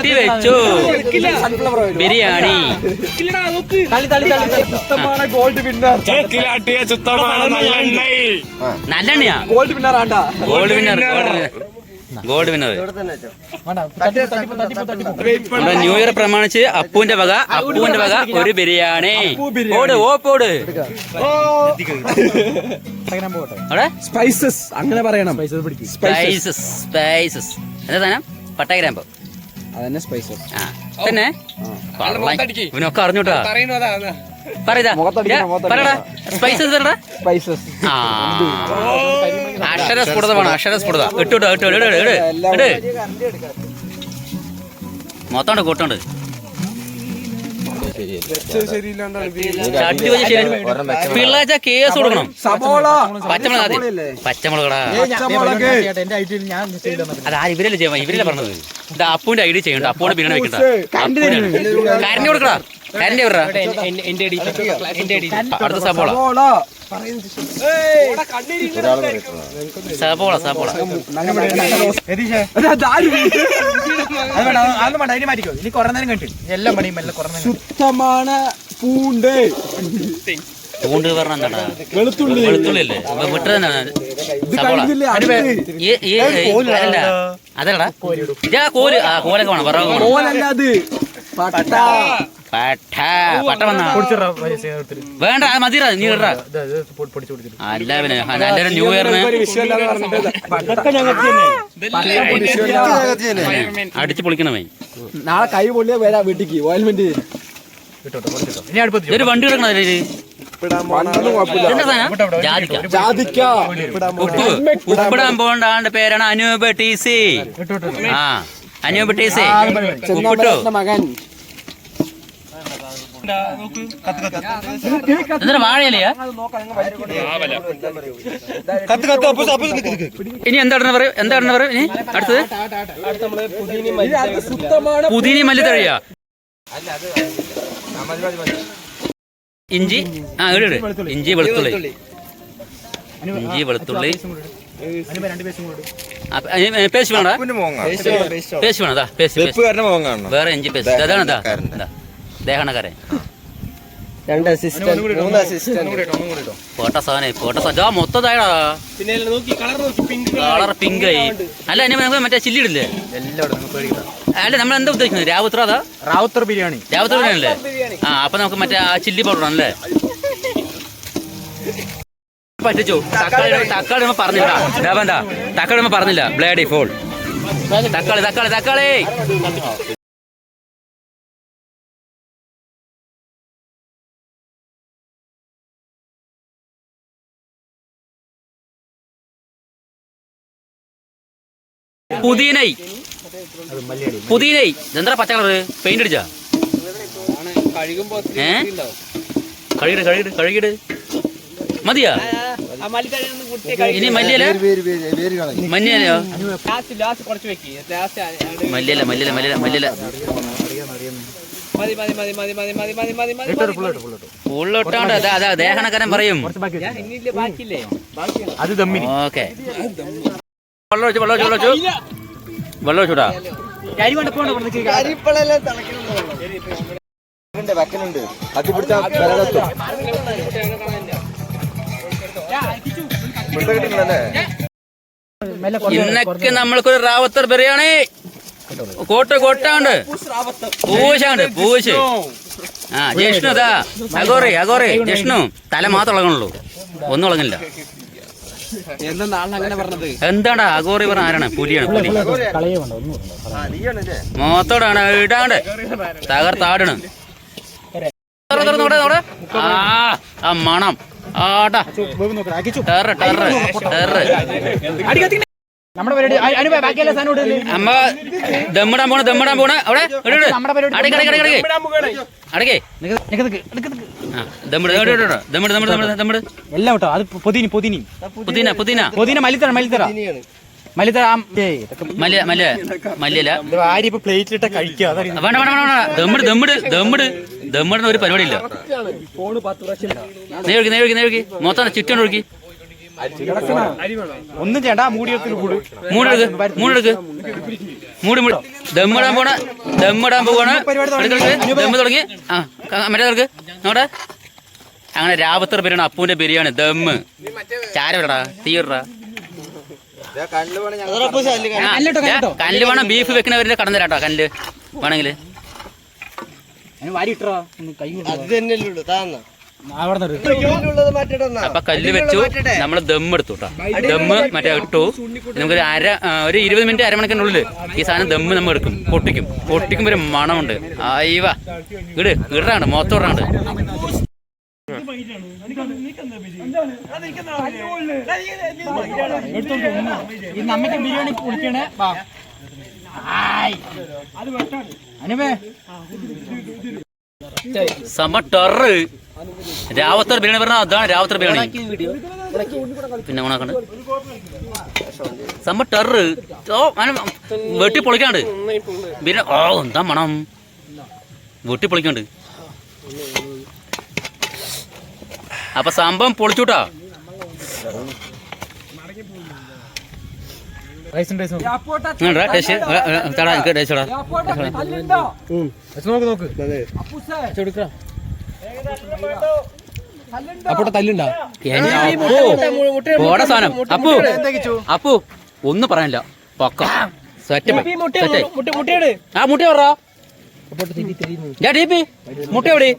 കെട്ടി വെച്ചു. Biryani. Gold winner കേക്കിലാട്ടിയ ചുത്തമാണ് നല്ലെണ്ണയിൽ നല്ലെണ്ണയാ ഗോൾഡ് വിന്നർ ആണ്ടാ. ഗോൾഡ് വിന്നർ ഗോൾഡ് വിന്നർ നമ്മുടെ ന്യൂ ഇയർ പ്രമാണിച്ച് അപ്പുവിന്റെ വക അപ്പുവിന്റെ വക ഒരു ബിരിയാണി. ഓട് ഓ പോട് അവിടെ? സ്പൈസസ് അങ്ങനെ പറയണം. സ്പൈസസ് സ്പൈസസ് എന്താ സാധനം? പട്ടാഗ്രാമ്പ് അതന്നെ സ്പൈസസ് ആ. തന്നെ കൊള്ളാം. ഇവനൊക്കെ അറിഞ്ഞോട്ടാ. പറയടാ. സ്പൈസസ് സ്പൈസസ് ആ. അക്ഷരസ്ഫുടത വേണം അക്ഷരസ്ഫുടത ഇട്ടു ഇട്ടു ഇട്ടു ഇട് ഇട് ഇട് ഇട്. മൊത്തമുണ്ട് കൂട്ടുണ്ട് പിള്ളേച്ച കേസ് കൊടുക്കണം പച്ചമുളക് പച്ചമുളകടാ അതാ ഇവരല്ലേ ചെയ്യാൻ ഇവരല്ലേ പറഞ്ഞത്. ഇത് അപ്പൂന്റെ ഐഡിയ ചെയ്യണ്ട അപ്പൂടെ ബിരിയാണി വെക്കണ്ട കരഞ്ഞു കൊടുക്കടാ. വിടറാ അടുത്ത സബോള സബോള സബോള മാറ്റിക്കോ. ഇനി കുറെ നേരം കണ്ടു എല്ലാം പണിയും എല്ലാം കുറെ നേരം ശുദ്ധമാണ് പൂണ്ട്. പൂണ്ട് പറഞ്ഞ എന്താടാ വെളുത്തുള്ളി. വെളുത്തുള്ളി അല്ലേ? അതല്ലടാ. ഇതാ കോൽ. ആ കോലൊക്കെ വേണം. പറ കോലല്ല അത്. പട്ട. പട്ട പട്ട വന്നാ. വേണ്ട അത് മതിടാ നീ അല്ല പിന്നെ ന്യൂ ഇയറിന് അടിച്ചു പൊളിക്കണമേ നാളെ കൈ പൊള്ളിയ വരാ വീട്ടിക്ക് ഓയിൽമെന്റ് ഒരു വണ്ടി കിടക്കണ അതിൽ? ഉപ്പിടാൻ പോണ്ടാണ്ട് പേരാണ് അനൂപ് ടി സി. ആ അനൂപ് ടി സി. ഉപ്പിട്ടു? മകൻ. ഇനി എന്താണ് പറയൂ? എന്താണ് പറയൂ? ഇനി അടുത്തത്? അത് പുതിനി മല്ലിത്തഴിയാ. ഇഞ്ചി? ആ ഇട്. ഇഞ്ചി വെളുത്തുള്ളി. ഇഞ്ചി വെളുത്തുള്ളി. പേസ്റ്റ് വേണോ? പേസ്റ്റ് വേണോ? പേസ്റ്റ് വേറെ ഇഞ്ചി പേസ്റ്റ്. അതാണ് ഇതാ. ദേഹണക്കാരൻ രണ്ട് അസിസ്റ്റന്റ് മൂന്ന് അസിസ്റ്റന്റ് പോട്ട സാധനം പോട്ട സാധനം ആ മൊത്തതായടാ. പിന്നെ നോക്കി കളർ നോക്കി പിങ്ക് കളർ പിങ്ക് ആയി. അല്ല ഇനി നമുക്ക് മറ്റേ ചില്ലി ഇടില്ലേ? അല്ല നമ്മൾ എന്താ ഉദ്ദേശിക്കുന്നത്? രാവുത്ര അതാ? റാവുത്തർ ബിരിയാണി. രാവുത്ര അല്ലേ? ആ അപ്പൊ നമുക്ക് മറ്റേ ആ ചില്ലി പൗഡർ ആണല്ലേ? പറ്റിച്ചു. തക്കാളി തക്കാളി നമ്മൾ പറഞ്ഞില്ല വേണ്ട. തക്കാളി നമ്മൾ പറഞ്ഞില്ല. ബ്ലേഡി ഫോൾ തക്കാളി തക്കാളി തക്കാളി. പുതിയനൈ പുതിയനൈ എന്താ പച്ച കളറ്? പെയിന്റ് അടിച്ചാ? ഏ? കഴുകിട് കഴുകിട് കഴുകിട്. മതിയാ? ഇനി മല്ലിയല? മഞ്ഞലോ മല്ലിയല മല്ലിയല മല്ലിയല മല്ലിയല. ഉള്ളൊട്ടാണ്ട് അതാ അതാ ദേഹണക്കാരൻ പറയും. അത് ഓക്കെ വെള്ളം ഒഴിച്ചു വെള്ളം ഒഴിച്ചു വെള്ളം ഒഴിച്ചു വെള്ളം ഒഴിച്ചൂടാ അരി കൊണ്ട് പോകണ്ട വെക്കലുണ്ട് അത് പിടിച്ച വിരലെത്തും ഇന്നൊക്കെ നമ്മൾക്കൊരു റാവത്തർ ബിരിയാണി കോട്ട് കോട്ടുണ്ട്. പൂശാണ്ട് പൂശ്. ആ ജിഷ്ണു അതാ അഗോറി അഗോറി ജിഷ്ണു. തല മാത്രം ഉളകണുള്ളൂ ഒന്നും ഇളങ്ങില്ല എന്താ നാളെ അങ്ങനെ പറഞ്ഞത് എന്താടാ? അഗോറി പറഞ്ഞ ആരാണ്? പുലിയാണ് പുലി. മോത്തോടാണ് ഇടാണ്ട്. തകർത്താടണ്. ആ മണം. ആടാ. ടെറ ടെറ ടെറ അമ്മ ദമ്മിടാൻ പോണ ദമ്മിടാൻ പോണ. അവിടെ ഇട്, പരിപാടി. എല്ലാം കേട്ടോ അത് പൊതിനി പൊതിനി. പ്ലേറ്റിലിട്ട കഴിക്കുക വേണ്ട വേണ്ട വേണ്ട വേണ്ട. ദമ്മിട് ദമ്മിട് ദമ്മിട്. ദമ്മിടുന്ന ഒരു പത്ത് പ്രാവശ്യം നേഴ്ക്കി നേഴ്ക്കി നേഴ്ക്കി മൊത്തം ചുറ്റോണ്ട് ഒഴുക്കി ഒന്നും ചേട്ടാ മൂടി മൂടെടുക്ക് മൂടെടുക്ക് മൂടി മൂടി. ദമ്മിടാൻ പോണ ദമ്മിടാൻ പോവാണ്. ദമ്മ് തുടങ്ങി. ആ. ക- മറ്റേ തുറക്ക് നോടെ. അങ്ങനെ രാപത്തർ പേരാണ് അപ്പൂന്റെ ബിരിയാണി ദമ്മ് ചാരടാ തീർടാ കല്ല് വേണം ബീഫ് വെക്കുന്നവരുടെ കടന്നു തരാട്ടോ കല്ല് വേണമെങ്കിൽ വാരി ഇട്ടോ കൈ അത് തന്നെയല്ലേ താന്ന ഉള്ളത് മാറ്റിട്ടെന്നാ അപ്പൊ കല്ല് വെച്ചു നമ്മൾ ദം എടുത്തു ദം ദമ്മ് മറ്റേ ഇട്ടു. നമുക്കൊരു അര ഒരു ഇരുപത് മിനിറ്റ് അരമണിക്കൂറിനുള്ളിൽ ഈ സാധനം ദം നമ്മൾ എടുക്കും പൊട്ടിക്കും. പൊട്ടിക്കുമ്പോ ഒരു മണമുണ്ട്. ആയിവ ഇട് ഇടാണ്ട് മൊത്തം ഇടാണ്ട് ഈ നമ്മക്ക് ബിരിയാണി കുളിക്കണേ. അനുപേ സമ രാവത്തർ ബിരിയാണി പറഞ്ഞാൽ അതാണ് രാവത്തർ ബിരിയാണി. പിന്നെ ഓണാക്കണ്ട് സമ ടെററ് ഓ അങ്ങനെ വെട്ടി പൊളിക്കാണ്ട്. ബിരിയാണി ഓ എന്താ മണം. വെട്ടി പൊളിക്കാണ്ട്. അപ്പൊ സംഭവം പൊളിച്ചൂട്ടാ. അപ്പോട്ടെ തല്ലുണ്ടാ? ഓടെ സാധനം. അപ്പു. അപ്പു. ഒന്നും പറയാനില്ല. പക്ക. ആ മുട്ട പറ. D P. മുട്ട എവിടെ?